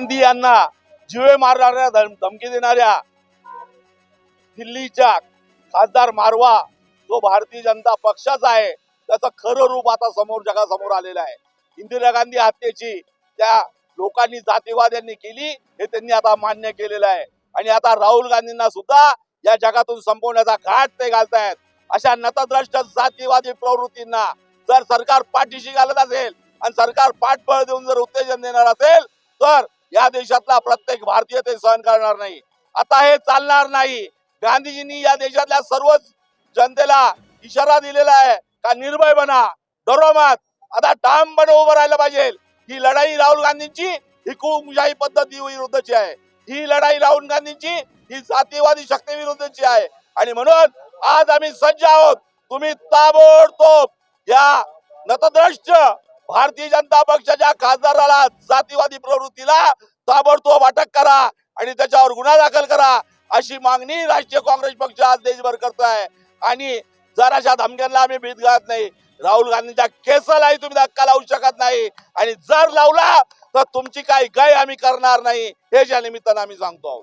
गांधी यांना जिवे मारणाऱ्या धमकी देणाऱ्या दिल्लीच्या खासदार मारवा जो भारतीय जनता पक्षाचा आहे त्याचं खरं रूप आता समोर जगासमोर आलेलं आहे. इंदिरा गांधी हत्येची त्या लोकांनी जातीवाद यांनी केली हे त्यांनी आता मान्य केलेलं आहे. आणि आता राहुल गांधींना सुद्धा या जगातून संपवण्याचा घाट ते घालतायत. अशा नतद्रष्ट जातीवादी प्रवृत्तींना जर सरकार पाठीशी घालत असेल आणि सरकार पाठबळ देऊन जर उत्तेजन देणार असेल तर या देशातला प्रत्येक भारतीय ते सहन करणार नाही. आता हे चालणार नाही. गांधीजींनी या देशातल्या सर्वच जनतेला इशारा दिलेला आहे का निर्भय बना डरो मत आता ठामपणे उभं राहिलं पाहिजे. ही लढाई राहुल गांधींची ही हुकुमशाही पद्धती विरुद्धची आहे. ही लढाई राहुल गांधींची ही जातीवादी शक्ती विरुद्धची आहे. आणि म्हणून आज आम्ही सज्ज आहोत. तुम्ही ताबडतोब या नतद्रष्ट भारतीय जनता पक्षाच्या खासदाराला जातीवादी प्रवृत्तीला ताबडतोब अटक करा आणि त्याच्यावर गुन्हा दाखल करा अशी मागणी राष्ट्रीय काँग्रेस पक्ष आज देशभर करतो आहे आणि जराशा धमक्यांना आम्ही भीत घालत नाही. राहुल गांधींच्या केसालाही तुम्ही धक्का लावू शकत नाही. आणि जर लावला तर तुमची काही गय आम्ही करणार नाही. हे ज्या निमित्तानं आम्ही सांगतो